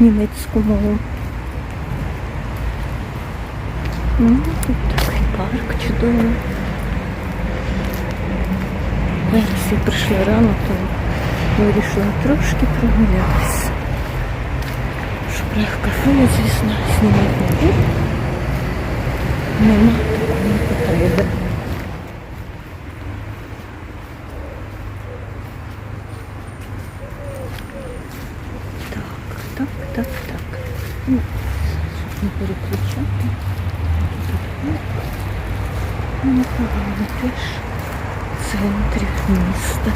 німецьку мову. Ну, тут такий парк чудовий. Зараз я прийшла рано, то вирішила трошки прогулятися. Шпрах кафе, звісно, знімати. Нема такої потреби. Так, так, так, так. Ну, щоб не переключати. Непогано теж в центрі міста.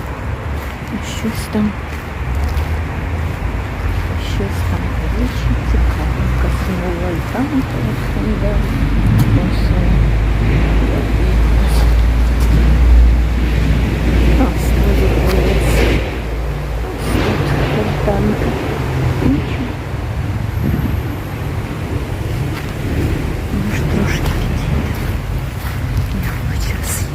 І Щось там. Щось там коротше цікавенько. Знову і там телефон дав. Ось воно. Ось тут вулиця. Ось тут фонтанка. Нічого. Може трошки підійде. Я час є.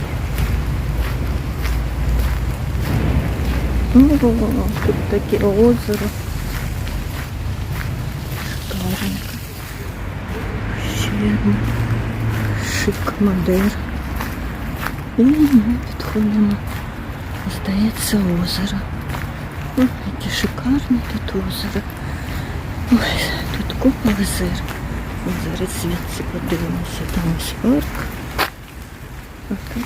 Ну, тут таке озеро. Шикарненько. Шик Мадер. І ми підходимо. Здається, озеро. Ой, яке шикарне тут озеро. Ой, тут купа озер. Зараз звідси подивимося. Там ось парк. А тут.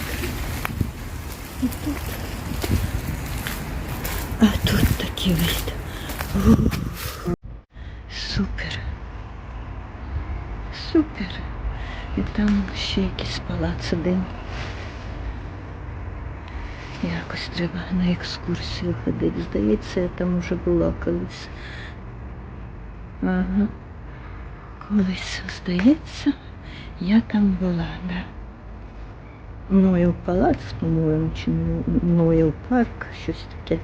І тут. А тут такий вид. Ух. Супер. Супер. І там ще якийсь палац один. Якось треба на екскурсію ходити. Здається, я там вже була колись. Ага. Колись, здається, я там була, да. Ноєв палац, по-моєму, чи Ноєв парк, щось таке.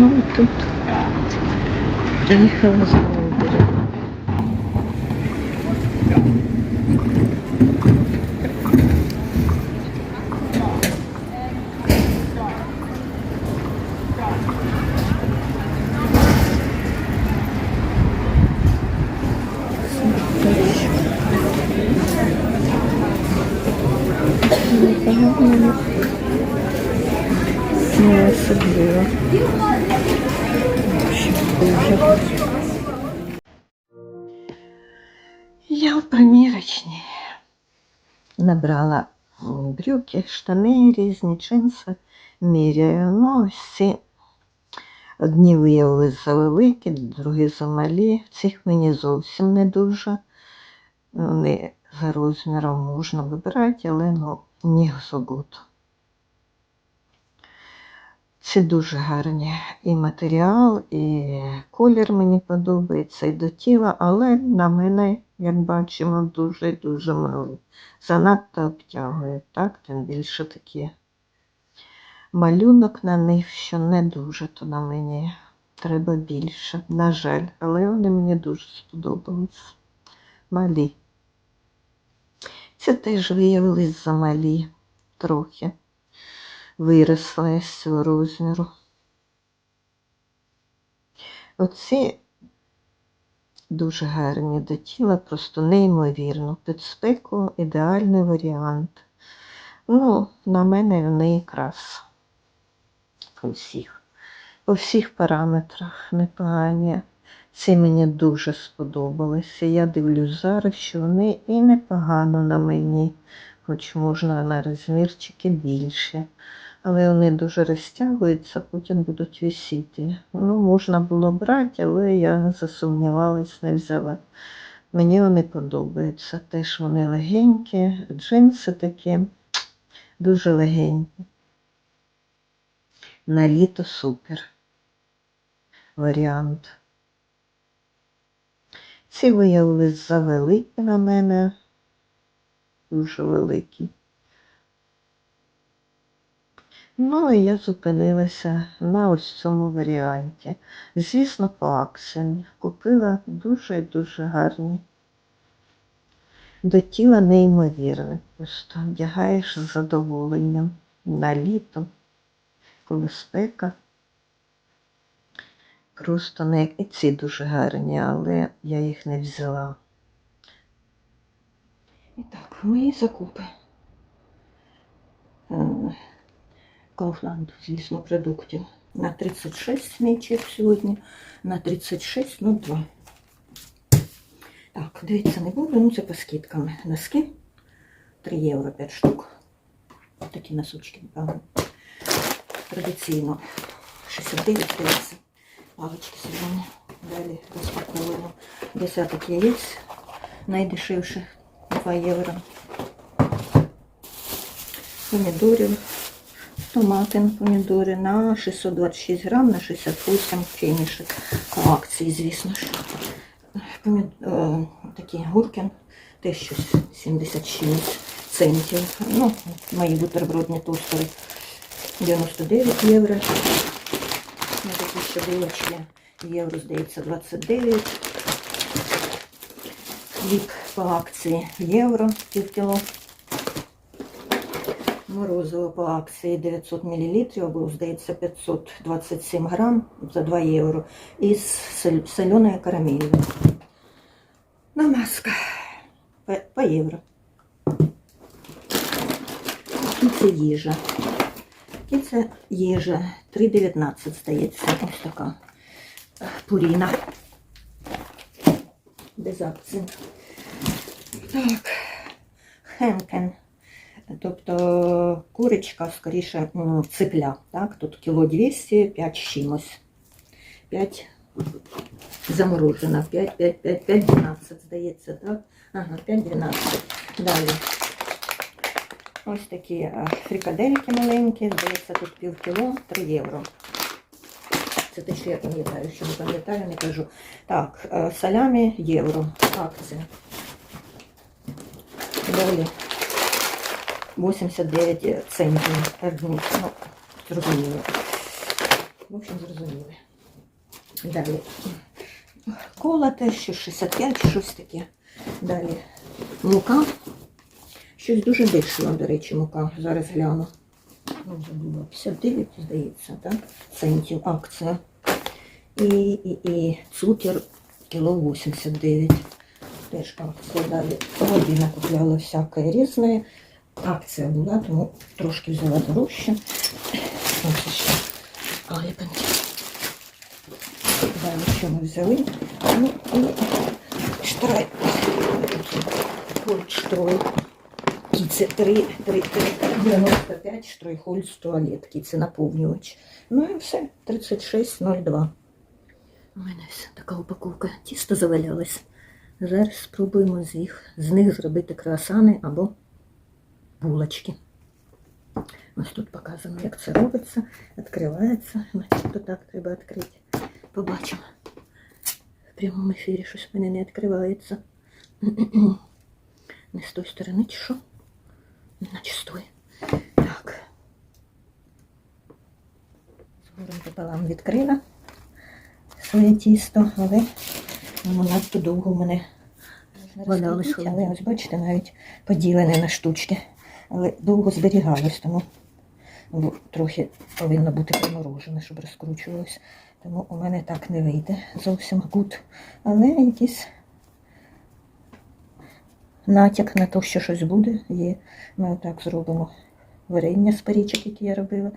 Знову тут. Приїхала з набрала брюки, штани різні, джинси, міряю. Ну, ці одні виявилися завеликі, другі замалі. Цих мені зовсім не дуже. Вони за розміром можна вибирати, але ну, не зогуд. Це дуже гарні і матеріал, і колір мені подобається, і до тіла, але на мене, як бачимо, дуже-дуже милий. Занадто обтягує, так? Тим більше такі малюнок на них, що не дуже, то на мені треба більше. На жаль, але вони мені дуже сподобались. Малі. Це теж виявились замалі трохи виросла з цього розміру. Оці дуже гарні до тіла, просто неймовірно. Під спеку ідеальний варіант. Ну, на мене вони якраз по всіх, по всіх параметрах непогані. Ці мені дуже сподобалися. Я дивлюсь зараз, що вони і непогано на мені, хоч можна на розмірчики більше. Але вони дуже розтягуються, потім будуть висіти. Ну, можна було брати, але я засумнівалась, не взяла. Мені вони подобаються. Теж вони легенькі, джинси такі, дуже легенькі. На літо супер варіант. Ці виявились завеликі на мене, дуже великі. Ну і я зупинилася на ось цьому варіанті. Звісно, по акціям. Купила дуже дуже гарні. До тіла неймовірне. Просто вдягаєш з задоволенням на літо, коли спека. Просто не і ці дуже гарні, але я їх не взяла. І так, мої закупи. Kaufland, звісно, продуктів. На 36 мій чек сьогодні, на 36,02. Так, дивіться, не буду, ну це по скидкам. Носки 3 євро 5 штук. Такі носочки, напевно. Традиційно 69 дивіться. Палички зелені. Далі розпаковуємо десяток яєць. Найдешевше 2 євро. Помідорів. Томатин помідори на 626 грам, на 68 фінішок. По акції, звісно ж. Помід... Е, такі гуркін, теж щось 76 центів. Ну, мої бутербродні тостери 99 євро. Такі ще булочки євро, здається, 29. Хліб по акції євро пів кіло. Морозиво по акції 900 мл, або, здається, 527 грам за 2 євро. Із соленою карамелью. Намазка по, по євро. І це їжа. І це їжа 3,19, здається, ось така е, пуріна. Без акції. Так, хенкен. Тобто курочка, скоріше, м, ципля. Так? Тут кіло 200, 5 чимось. 5 заморожена, 5, 5, 5, 5, 12, здається, так? Ага, 5, 12. Далі. Ось такі е, фрикадельки маленькі, здається, тут пів кіло, 3 євро. Це те, що я пам'ятаю, що не пам'ятаю, не кажу. Так, е, салямі євро, акція. Далі 89 центів одну. Ну, зрозуміло. В общем, зрозуміли. Далі. Кола теж що 65, щось таке. Далі. Мука. Щось дуже дешево, до речі, мука. Зараз гляну. Ну, забула. 59, здається, так? Центів акція. І, і, і цукер кіло 89. Теж акція далі. Води накупляла всяке різне. Акція була, тому трошки взяла дорожче. Ось ще аліпенки. Далі що ми взяли? Ну, і штрай. Хольштрой. І це 3, 3, 3, 95 штройхольц туалетки. Це наповнювач. Ну і все, 36,02. У мене ось така упаковка. Тісто завалялось. Зараз спробуємо з їх, з них зробити круасани або булочки. Ось тут показано, як це робиться. Відкривається. Начебто так треба відкрити. Побачимо. В прямому ефірі щось в мене не відкривається. Не з тої сторони, чи що? Наче з тої. Так. Згорем пополам відкрила своє тісто, але воно надто довго в мене валялось. Але ось бачите, навіть поділене на штучки. Але довго зберігалось, тому ну, трохи повинно бути приморожене, щоб розкручувалось. Тому у мене так не вийде зовсім гуд. Але якийсь натяк на те, що щось буде, є. Ми отак зробимо варення з парічок, які я робила.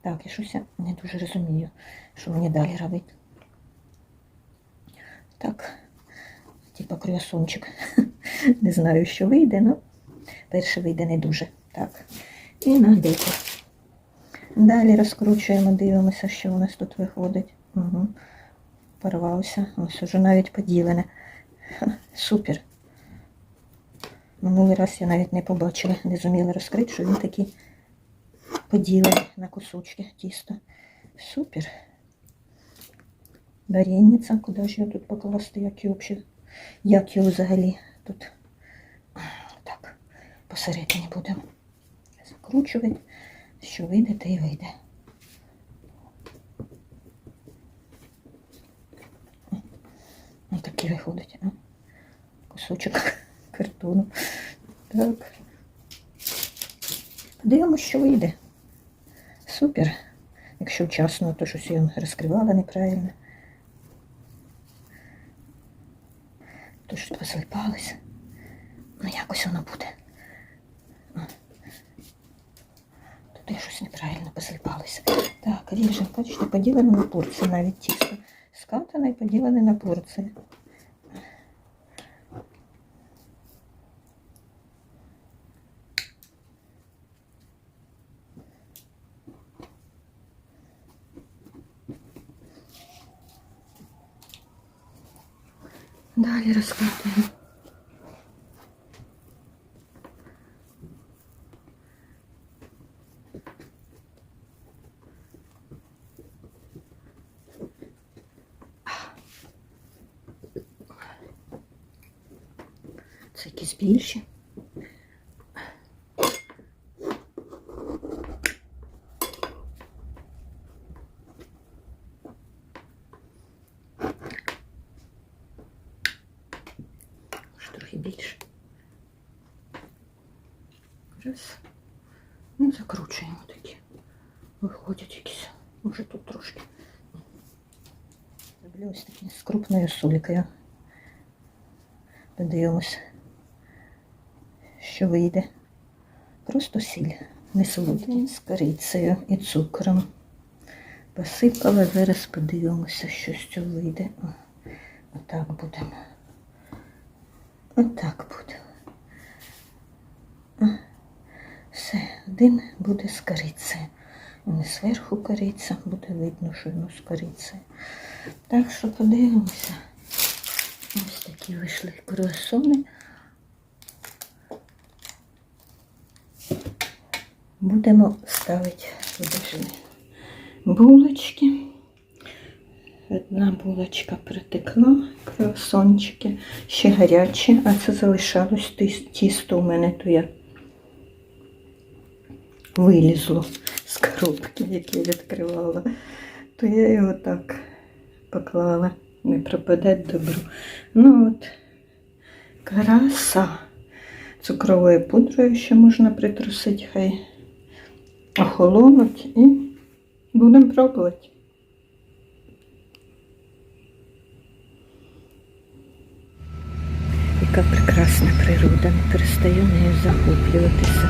Так, я щось не дуже розумію, що мені далі робити. Так, типа круасончик. Не знаю, що вийде, але перше вийде не дуже. Так. І на дику. Далі розкручуємо, дивимося, що у нас тут виходить. Угу. Порвався. Ось уже навіть поділене. Супер. Минулий раз я навіть не побачила, не зуміла розкрити, що він такий поділений на кусочки тісто. Супер. Варенниця, куди ж його тут покласти, як взагалі- як його взагалі тут. Так, посередині будемо закручувати. Що вийде, те й вийде. Ось такий виходить, а? Кусочок картону. Так. Подивимось, що вийде. Супер. Якщо вчасно, то щось я розкривала неправильно. То щось посипалося. Ну, якось воно буде. Так, ріжемо, бачите, поділене на порції навіть тісто. Скатане і поділене на порції. Далі розкатуємо. Це якісь більші. Трохи більше. Раз. Ну, закручуємо такі. Виходять якісь. Може тут трошки. Роблю ось такі з крупною солікою. Подивимось, що вийде. Просто сіль, не солодкі, з корицею і цукром. Посипала, зараз подивимося, що з цього вийде. О, Отак будемо. Отак буде. О, Все, один буде з корицею. Не зверху кориця, буде видно, що воно з корицею. Так що подивимося. Ось такі вийшли круасони. Будемо ставити туди булочки. Одна булочка протекла, круасончики, ще гарячі, а це залишалось тісто у мене, то я вилізло з коробки, яку я відкривала, то я його так поклала. Не пропаде добру. Ну от, краса. Цукровою пудрою ще можна притрусити, хай охолонуть і будемо пробувати. Яка прекрасна природа, не перестаю нею захоплюватися.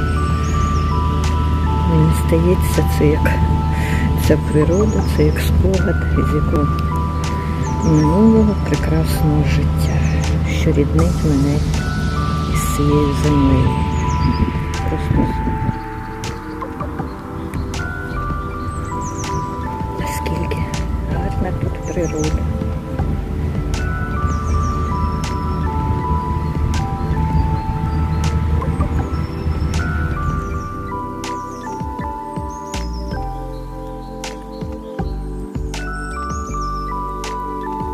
Мені здається, це як ця природа, це як спогад із якого минулого прекрасного життя, що ріднить мене із цією землею. Просто супер. Наскільки гарна тут природа.